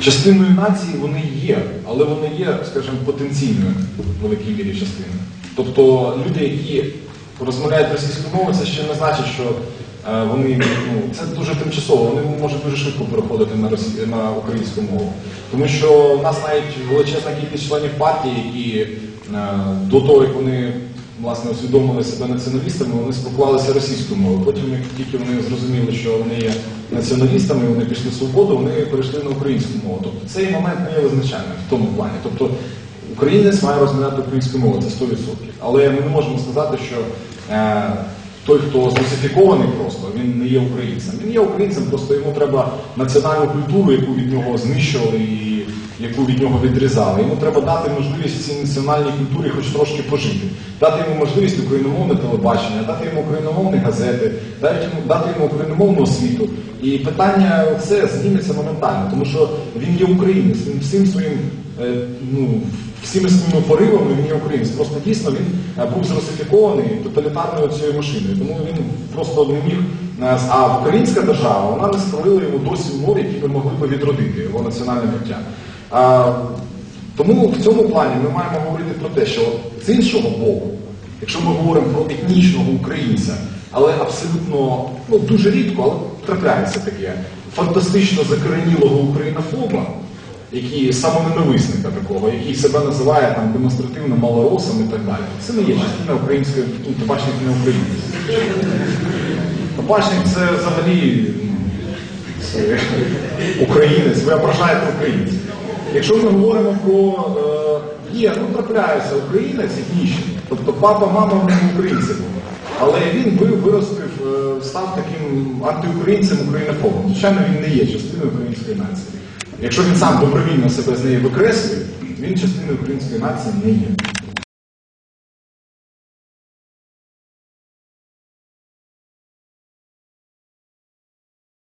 Частиною нації вони є, але вони є, скажімо, потенційною в великій мірі частиною. Тобто люди, які розмовляють російською мовою, це ще не значить, що е, вони ну, це дуже тимчасово, вони можуть дуже швидко переходити на росі... на українську мову. Тому що в нас навіть величезна кількість членів партії, які е, до того, як вони власне усвідомили себе націоналістами, вони спілкувалися російською мовою. Потім, як тільки вони зрозуміли, що вони є націоналістами, вони пішли в свободу, вони перейшли на українську мову. Тобто цей момент не є визначальним в тому плані. Тобто українець має розмовляти українську мову, це 100%. Але ми не можемо сказати, що е, той, хто специфікований просто, він не є українцем. Він є українцем, просто йому треба національну культуру, яку від нього знищували і яку від нього відрізали. Йому треба дати можливість цій національній культурі хоч трошки пожити, дати йому можливість україномовне телебачення, дати йому україномовні газети, дати йому, дати йому україномовну освіту. І питання це зніметься моментально, тому що він є українець, він всім своїм е, ну, всіми своїми поривами він є українець. Просто дійсно він е, був зрусифікований тоталітарною цією машиною, тому він просто не міг. е, А українська держава вона не створила йому досі умов, які би могли би відродити його національне життя. А, тому в цьому плані ми маємо говорити про те, що з іншого боку, якщо ми говоримо про етнічного українця, але абсолютно ну, дуже рідко, але трапляється таке фантастично закоренілого українофоба, який самоненависника такого, який себе називає там демонстративно малоросом і так далі. Це не є частина української, ну, табачник не українець. Табачник це взагалі ну, це українець, ви ображаєте українців. Якщо ми говоримо про е, є, ну трапляється українець етнічний, тобто папа, мама в нього українці були. Але він ви- виростив, е, став таким антиукраїнцем українофобом. Звичайно, він не є частиною української нації. Якщо він сам добровільно себе з неї викреслює, він частиною української нації не є.